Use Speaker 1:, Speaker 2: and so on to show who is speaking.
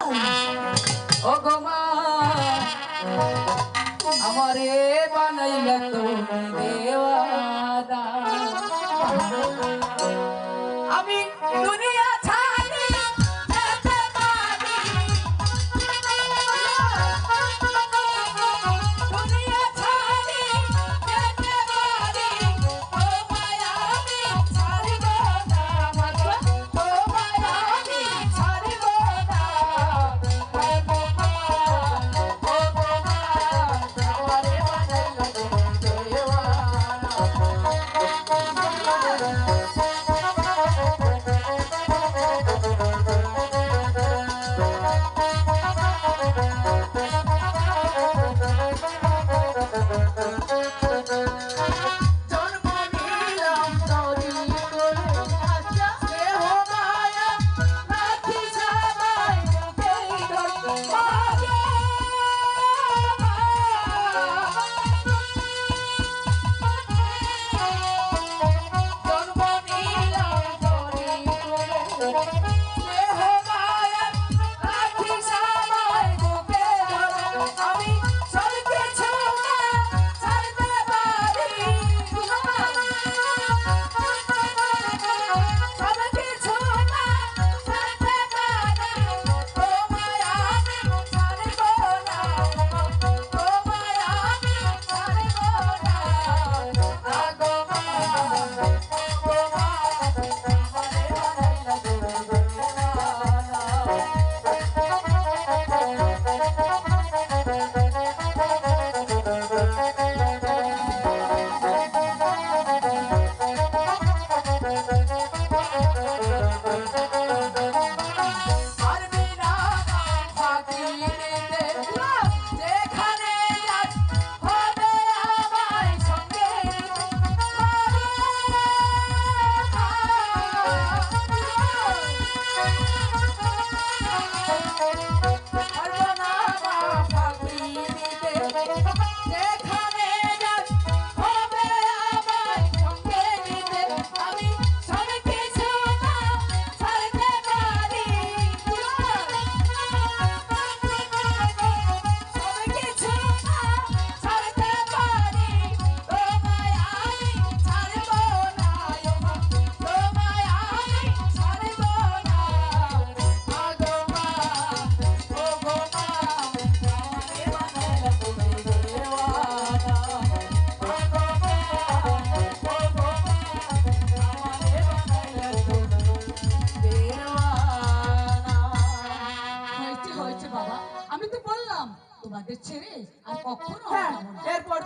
Speaker 1: ও গো মা আমারে বানাইলা তুমি দেওয়াদা আমি দুনিয়া আমি
Speaker 2: তো বললাম তোমাদের ছেড়ে আর
Speaker 1: হ্যাঁ,
Speaker 2: কখনো হ্যাঁ,
Speaker 1: এরপর